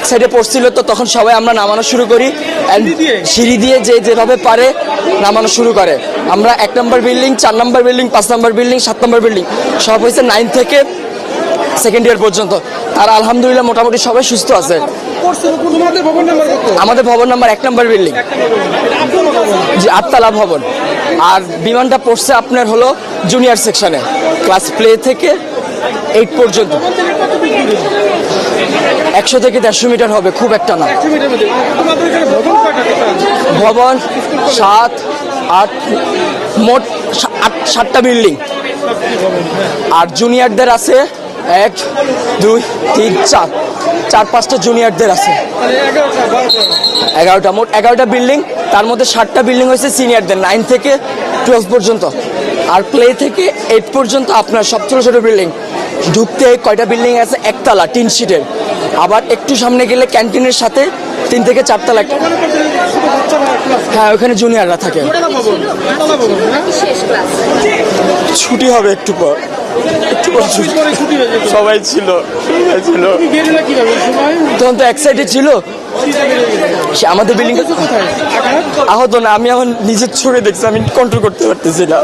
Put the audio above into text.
এক সাইডে পড়ছিল তো তখন সবাই আমরা নামানো শুরু করি সিঁড়ি দিয়ে? যে যেভাবে পারে নামানো শুরু করে। আমরা এক নম্বর বিল্ডিং চার নম্বর বিল্ডিং পাঁচ নম্বর বিল্ডিং সাত নম্বর বিল্ডিং সব হয়েছে নাইন থেকে সেকেন্ড ইয়ার পর্যন্ত। আর আলহামদুলিল্লাহ মোটামুটি সবাই সুস্থ আছে। আমাদের ভবন নাম্বার এক নম্বর বিল্ডিং যে আটতলা ভবন। আর বিমানটা পড়ছে আপনার হলো জুনিয়র সেকশনে ক্লাস প্লে থেকে এইট পর্যন্ত ভবন থেকে কত দূর দূরে একশো থেকে দেড়শো মিটার হবে খুব একটা না। ভবন সাত আট মোট আট সাতটা বিল্ডিং। আর জুনিয়রদের আছে এক দুই তিন চার। চার পাঁচটা জুনিয়রদের আছে। এগারোটা মোট এগারোটা বিল্ডিং। তার মধ্যে ষাটটা বিল্ডিং হয়েছে সিনিয়রদের নাইন থেকে টুয়েলভ পর্যন্ত। আর প্লে থেকে এইট পর্যন্ত আপনার সব ছোটো ছোটো বিল্ডিং। ঢুকতে কয়টা বিল্ডিং আছে? একতলা তিন সিটের আবার একটু সামনে গেলে ক্যান্টিনের সাথে তিন থেকে চারতলা একটা। বাচ্চারা ক্লাস হ্যাঁ ওখানে জুনিয়ররা থাকে। ছুটি হবে একটু পর। সবাই ছিল ছিল। তখন তো এক সাইডে ছিল আমাদের বিল্ডিং আহত না আমি এখন নিজের চোখে দেখছি আমি কন্ট্রোল করতে পারতেছি না।